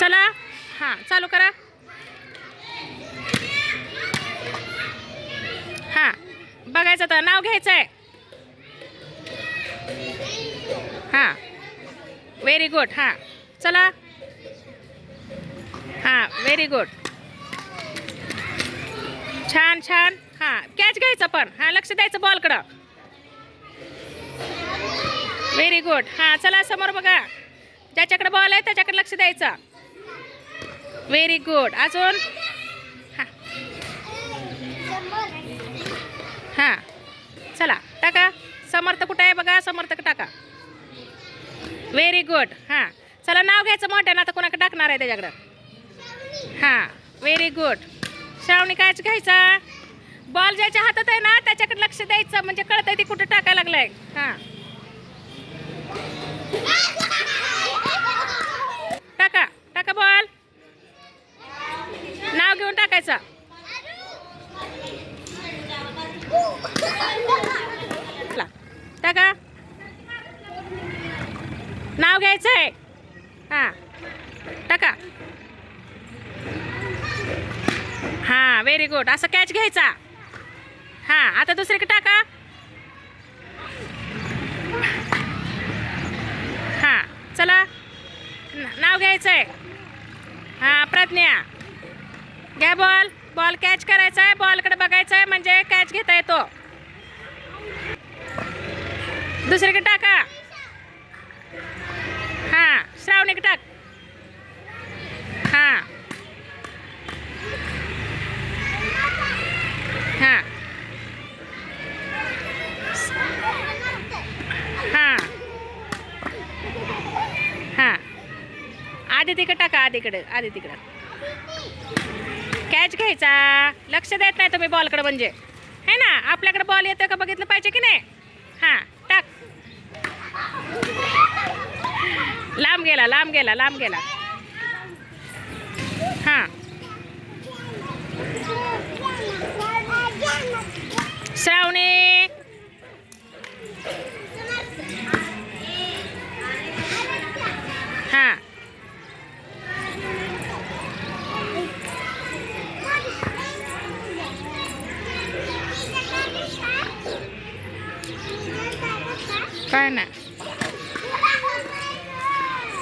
चला. हां चालू करा. हां बघायचं तर नाव घ्यायचं आहे. हां व्हेरी गुड हां चला. हां व्हेरी गुड छान छान. हां कॅच घ्यायचं पण. हां लक्ष द्यायचं बॉलकडं व्हेरी गुड हां चला समोर बघा. ज्याच्याकडे बॉल आहे त्याच्याकडे लक्ष द्यायचं. व्हेरी गुड अजून हां हां चला टाका. समर्थ कुठं आहे बघा? समर्थक टाका. व्हेरी गुड हां. चला नाव घ्यायचं मोठ्या ना आता कोणाकडे टाकणार आहे त्याच्याकडं? हां. व्हेरी गुड श्रावणी कायच घ्यायचा? बॉल ज्याच्या हातात आहे ना त्याच्याकडे लक्ष द्यायचं. म्हणजे कळतंय ती कुठं टाकायला लागलाय. हां. टाकायचा. चला, टाका. नाव घ्यायचं आहे. हां. टाका. हां व्हेरी गुड असं कॅच घ्यायचा. हां आता दुसरीकडे टाका. हां चला. नाव घ्यायचं आहे. हां प्रज्ञा. घ्या बॉल. बॉल कॅच करायचा आहे. बॉलकडे बघायचं आहे. म्हणजे कॅच घेता येतो. दुसरीकडे टाका. हां श्रावणीकडे टाक. हां. हां. हां. हां. आधी तिकडे टाका. आधीकडे. आधी तिकडं. कॅच घ्यायचा? लक्ष देत नाही तुम्ही बॉलकडे म्हणजे. है ना? आपल्याकडे बॉल येतो का बघितलं पाहिजे की नाही? हां टाक. लांब गेला लांब गेला लांब गेला. हां. श्रावणी. हां. Fine. enough.